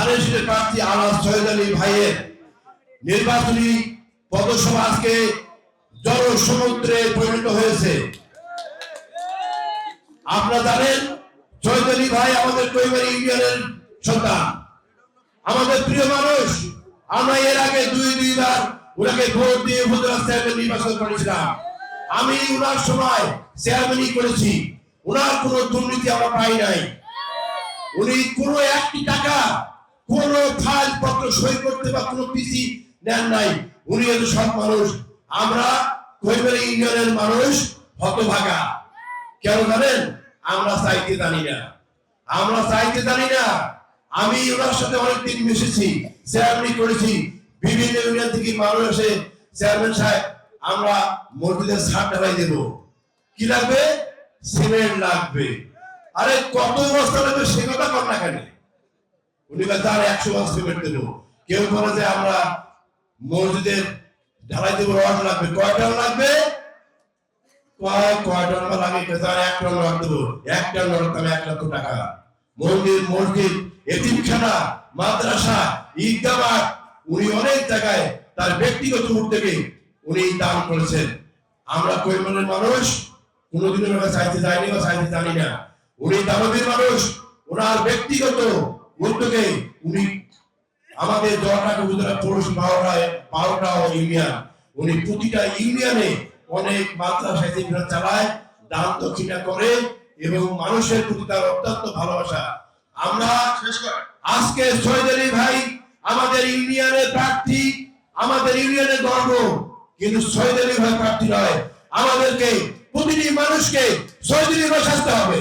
ধানের প্রার্থী আলাস সৈয়দ আলী ভাইয়ের নির্বাচনী পদসভা আজকে জনসমুদ্রে পরিণত হয়েছে। আপনারা জানেন সৈয়দ আলী ভাই আমাদের কৈবারি ইউনিয়নের সন্তান। আমাদের প্রিয় মানুষ, আমরা এর আগে দুই দুইবার ওনাকে ভোট দিয়ে উপজেলা চেয়ারম্যান নির্বাচন করেছিলাম। আমি উনার সময় চেয়ারম্যানই করেছি। ওনার কোনো দুর্নীতি আমরা পাই নাই। উনি কোনো একটি টাকা কোন ফাইল পত্র সই করতে বা কোনো পিসি নেন নাই। উনি হচ্ছে সৎ মানুষ। আমরা কৈবারি ইউনিয়নের মানুষ, হতভাগা। কেন জানেন? আমরা চাইতে জানি না। আমরা চাইতে জানি না। আমি ওনার সাথে অনেকদিন মিশেছি চেয়ারম্যান করেছি। বিভিন্ন ইউনিয়ন থেকে মানুষ এসে চেয়ারম্যান সাহেব, আমরা মসজিদের ছাদ ঢালাই দেব। কি লাগবে? সিমেন্ট লাগবে। আরে কত বস্তা লাগবে সে কথা কর না কেন? উনি আর একশো বস্তা সিমেন্ট দেবো। কেউ বলে যে আমরা মসজিদের ঢালাই দেবো, রড লাগবে। লাগবে? তার এক এক এক টাকা। মাদ্রাসা উনি অনেক জায়গায় তার ব্যক্তিগত উদ্যোগে উনি দান করেছেন। আমরা কৈমনের মানুষ, কোনোদিনও ওনাকে চাইতে যাইনি বা চাইতে জানি না। উনি দানবীর মানুষ, ওনার ব্যক্তিগত উদ্যোগে উনি আমাদের দলটাকে উপজেলা পৌরষ বারোটা বারোটা ইউনিয়ন। উনি প্রতিটা ইউনিয়নে অনেক মাদ্রাসা যেগুলো চালায় দান দক্ষিণা করে এবং মানুষের প্রতি তার অত্যন্ত ভালোবাসা। আমরা আজকে সৈয়দ আলী ভাই আমাদের ইউনিয়নের প্রার্থী আমাদের ইউনিয়নের গর্ব কিন্তু সৈয়দ আলী ভাই প্রার্থী নয়। আমাদেরকে প্রতিটি মানুষকে সৈয়দ ভাই সাজতে প্রতিটি মানুষকে সৈয়দ আলী ভাই সাজতে হবে।